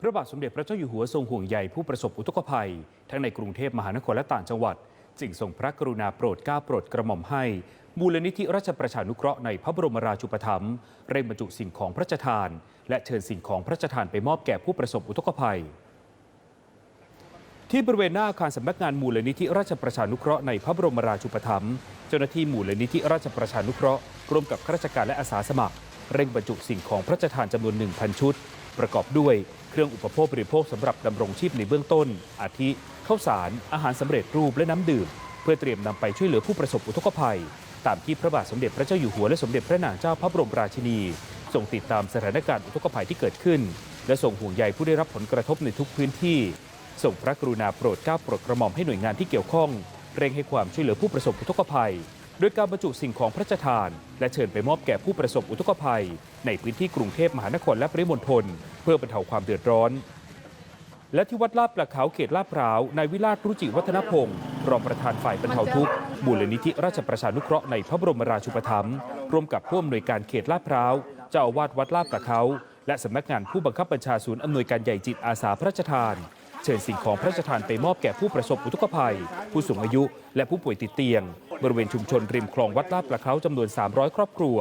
พระบาทสมเด็จพระเจ้าอยู่หัวทรงห่วงใยผู้ประสบอุทกภัย ทั้งในกรุงเทพมหานครและต่างจังหวัด จึงทรงพระกรุณาโปรดเกล้าโปรดกระหม่อมให้ มูลนิธิราชประชานุเคราะห์ในพระบรมราชูปถัมภ์เร่งบรรจุสิ่งของพระราชทาน และเชิญสิ่งของพระราชทานไปมอบแก่ผู้ประสบอุทกภัย ที่บริเวณหน้าอาคารสำนักงานมูลนิธิราชประชานุเคราะห์ในพระบรมราชูปถัมภ์เจ้าหน้าที่มูลนิธิราชประชานุเคราะห์ร่วมกับข้าราชการและอาสาสมัคร เร่งบรรจุสิ่งของพระราชทานจำนวน1,000 ชุด ประกอบด้วย เครื่องอุปโภคบริโภคสำหรับดำรงชีพในเบื้องต้น อาทิข้าวสาร อาหารสำเร็จรูปและน้ำดื่ม เพื่อเตรียมนำไปช่วยเหลือผู้ประสบอุทกภัย ตามที่พระบาทสมเด็จพระเจ้าอยู่หัวและสมเด็จพระนางเจ้าพระบรมราชินีทรงติดตามสถานการณ์อุทกภัยที่เกิดขึ้น และส่งห่วงใยผู้ได้รับผลกระทบในทุกพื้นที่ส่งพระกรุณาโปรดเกล้าโปรดกระหม่อมให้หน่วยงานที่เกี่ยวข้อง เร่งให้ความช่วยเหลือผู้ประสบอุทกภัย โดยการบรรจุสิ่งของพระราชทาน และเชิญไปมอบแก่ผู้ประสบอุทกภัย ในพื้นที่กรุงเทพมหานครและปริมณฑลเพื่อบรรเทาความเดือดร้อน และที่วัดลาดประเขาเขตลาดพร้าวนายวิราชรุจิวัฒนพงศ์รองประธานฝ่ายบรรเทาทุกข์มูลนิธิราชประชานุเคราะห์ในพระบรมราชูปถัมภ์ร่วมกับผู้อำนวยการเขตลาดพร้าวเจ้าอาวาสวัดลาดประเขาและสำนักงานผู้บังคับบัญชาศูนย์อำนวยการใหญ่จิตอาสาพระราชทาน เชิญสิ่งของพระราชทานไปมอบแก่ผู้ประสบอุทกภัย ผู้สูงอายุ และผู้ป่วยติดเตียง บริเวณชุมชนริมคลองวัดลาดประเขาจำนวน 300 ครอบครัว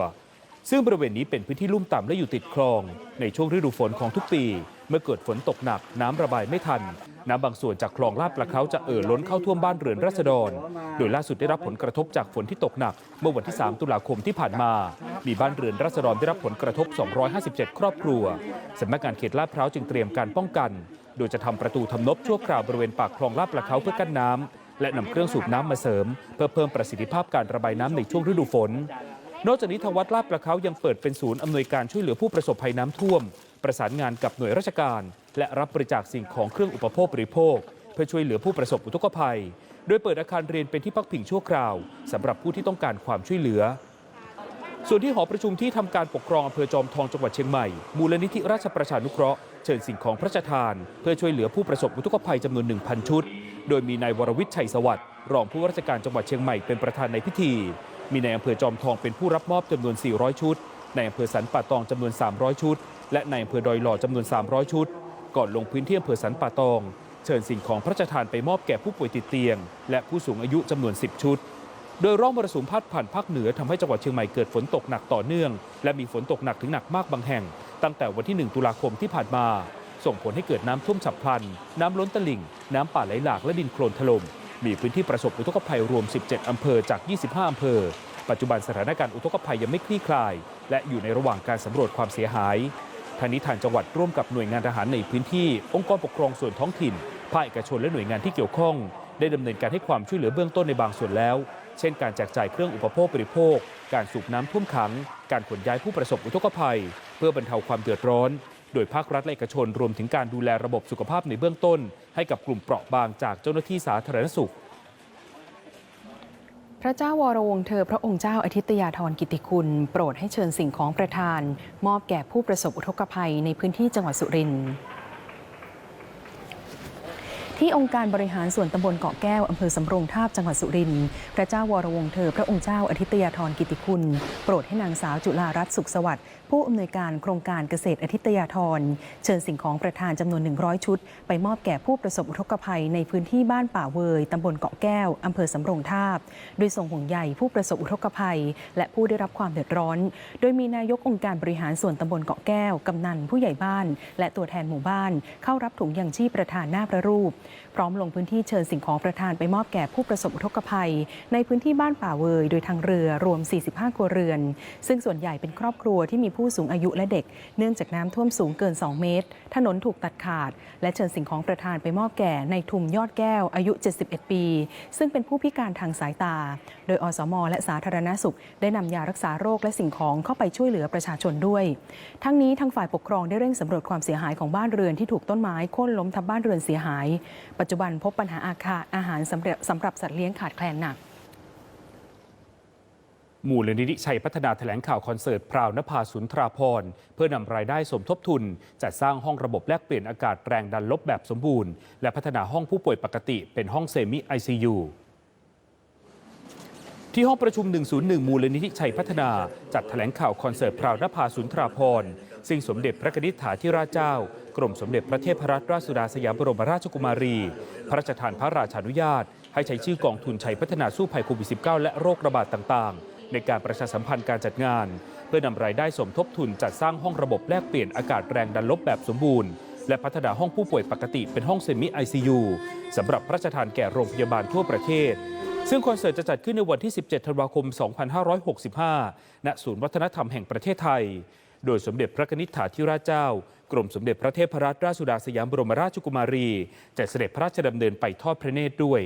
ซึ่งบริเวณนี้เป็นพื้นที่ลุ่มต่ำและอยู่ติดคลอง ในช่วงฤดูฝนของทุกปี เมื่อเกิดฝนตกหนักน้ำระบายไม่ทัน น้ำบางส่วนจากคลองลาดประเขาจะเอ่อล้นเข้าท่วมบ้านเรือนราษฎร โดยล่าสุดได้รับผลกระทบจากฝนที่ตกหนัก เมื่อวันที่ 3 ตุลาคมที่ผ่านมา มีบ้านเรือนราษฎรได้รับผลกระทบ 257 ครอบครัวสำนักงานเขตลาดพร้าวจึงเตรียมการป้องกัน โดยจะทำประตูทำนบชั่วคราวบริเวณปากคลองลาดประเขาเพื่อกั้นน้ำและนำเครื่องสูบน้ำมาเสริม เพื่อเพิ่มประสิทธิภาพการระบายน้ำในช่วงฤดูฝน นอกจากนี้ทางวัดลาดประเขายังเปิดเป็นศูนย์อำนวยการช่วยเหลือผู้ประสบภัยน้ำท่วม ประสานงานกับหน่วยราชการ และรับบริจาคสิ่งของเครื่องอุปโภคบริโภค เพื่อช่วยเหลือผู้ประสบอุทกภัย โดยเปิดอาคารเรียนเป็นที่พักพิงชั่วคราวสำหรับผู้ที่ต้องการความช่วยเหลือส่วนที่หอประชุมที่ทำการปกครองอำเภอจอมทองจังหวัดเชียงใหม่ มูลนิธิราชประชานุเคราะห์ เชิญสิ่งของพระราชทาน เพื่อช่วยเหลือผู้ประสบอุทกภัยจำนวน 1,000 ชุด โดยมีนายวรวิทย์ชัยสวัสดิ์รองผู้ว่าราชการจังหวัดเชียงใหม่เป็นประธานในพิธี มีในายอำเภอจอมทองเป็นผู้รับมอบจำนวน 400 ชุดในอำเภอสันป่าตองจำนวน 300 ชุด และในอำเภอดอยหล่อจำนวน 300 ชุด ก่อนลงพื้นที่อำเภอสันป่าตอง เชิญสิ่งของพระราชทานไปมอบแก่ผู้ป่วยติดเตียง และผู้สูงอายุจำนวน 10 ชุด โดยร่องมรสุมพัดผ่านภาคเหนือทำให้จังหวัดเชียงใหม่เกิดฝนตกหนักต่อเนื่อง และมีฝนตกหนักถึงหนักมากบางแห่ง ตั้งแต่วันที่ 1 ตุลาคมที่ผ่านมา ส่งผลให้เกิดน้ำท่วมฉับพลัน น้ำล้นตลิ่ง น้ำป่าไหลหลากและดินโคลนถล่มมีพื้นที่ประสบอุทกภัยรวม 17อำเภอจาก 25อำเภอ ปัจจุบันสถานการณ์อุทกภัยยังไม่คลี่คลาย และอยู่ในระหว่างการสำรวจความเสียหายทางนี้ทางจังหวัดร่วมกับหน่วยงานทหารในพื้นที่ องค์กรปกครองส่วนท้องถิ่นภาคเอกชนและหน่วยงานที่เกี่ยวข้อง ได้ดำเนินการให้ความช่วยเหลือเบื้องต้นในบางส่วนแล้ว เช่นการแจกจ่ายเครื่องอุปโภคบริโภค การสูบน้ำท่วมขัง การขนย้ายผู้ประสบอุทกภัย เพื่อบรรเทาความเดือดร้อน โดยภาครัฐและเอกชนรวมถึงการดูแลระบบสุขภาพในเบื้องต้น ให้กับกลุ่มเปราะบางจากเจ้าหน้าที่สาธารณสุขพระเจ้าวรวงเธอพระองค์เจ้าอาทิตยาธรกิติคุณ โปรดให้เชิญสิ่งของประทาน มอบแก่ผู้ประสบอุทกภัยในพื้นที่จังหวัดสุรินทร์ ที่องค์การบริหารส่วนตำบลเกาะแก้ว อำเภอสำโรงทาบจังหวัดสุรินทร์พระเจ้าวรวงศ์เธอ พระองค์เจ้าอาทิตยาธรกิติคุณ โปรดให้นางสาวจุฬารัตน์สุขสวัสดิ์ผู้อำนวยการโครงการเกษตรอาทิตยาธรเชิญสิ่งของประทานจำนวน 100 ชุด ไปมอบแก่ผู้ประสบอุทกภัยในพื้นที่บ้านป่าเวยตำบลเกาะแก้วอำเภอสำโรงทาบ โดยส่งห่วงใยผู้ประสบอุทกภัย และผู้ได้รับความเดือดร้อน โดยมีนายกองค์การบริหารส่วนตำบลเกาะแก้วกำนันผู้ใหญ่บ้าน และตัวแทนหมู่บ้าน เข้ารับถุงยังชีพประทานหน้าพระรูปพร้อมลงพื้นที่เชิญสิ่งของประทานไปมอบแก่ผู้ประสบอุทกภัย ในพื้นที่บ้านป่าเวยโดยทางเรือรวม 45 ครัวเรือน ซึ่งส่วนใหญ่เป็นครอบครัวที่มีผู้สูงอายุและเด็ก เนื่องจากน้ำท่วมสูงเกิน 2 เมตร ถนนถูกตัดขาด และเชิญสิ่งของประทานไปมอบแก่ในทุมยอดแก้วอายุ 71 ปี ซึ่งเป็นผู้พิการทางสายตา โดยอสม และสาธารณสุข ได้นำยารักษาโรคและสิ่งของเข้าไปช่วยเหลือประชาชนด้วย ทั้งนี้ทางฝ่ายปกครองได้เร่งสำรวจความเสียหายของบ้านเรือนที่ถูกต้นไม้โค่นล้มทับบ้านเรือนเสียหายปัจจุบันพบปัญหาอาคาอาหารสำหรับสำหรับสัตว์เลี้ยงขาดแคลนหนักมูลนิธิชัยพัฒนาแถลงข่าวคอนเสิร์ตพราวนภาสุนทราพรเพื่อนำรายได้สมทบทุน จัดสร้างห้องระบบแลกเปลี่ยนอากาศแรงดันลบแบบสมบูรณ์ และพัฒนาห้องผู้ป่วยปกติเป็นห้องเซมิ ICU ที่ห้องประชุม 101 มูลนิธิชัยพัฒนา จัดแถลงข่าวคอนเสิร์ตพราวนภาสุนทราพร ซึ่งสมเด็จพระนิษฐาธิราชเจ้า กรมสมเด็จพระเทพรัตนราชสุดาสยามบรมราชกุมารี พระราชทานพระราชานุญาต ให้ใช้ชื่อกองทุนชัยพัฒนาสู้ภัยโควิด -19 และโรคระบาดต่างๆ ในการประชาสัมพันธ์การจัดงาน เพื่อนำรายได้สมทบทุนจัดสร้างห้องระบบแลกเปลี่ยนอากาศแรงดันลบแบบสมบูรณ์และพัฒนาห้องผู้ป่วยปกติเป็นห้องเซมิ ICU สำหรับพระราชทานแก่โรงพยาบาลทั่วประเทศ ซึ่งคอนเสิร์ตจะจัดขึ้นในวันที่ 17 ธันวาคม 2565 ณ ศูนย์วัฒนธรรมแห่งประเทศไทย โดยสมเด็จพระนิษฐาธิราชเจ้า กรมสมเด็จพระเทพรัตนราชสุดาสยามบรมราชกุมารีจะเสด็จพระราชดำเนินไปทอดพระเนตรด้วย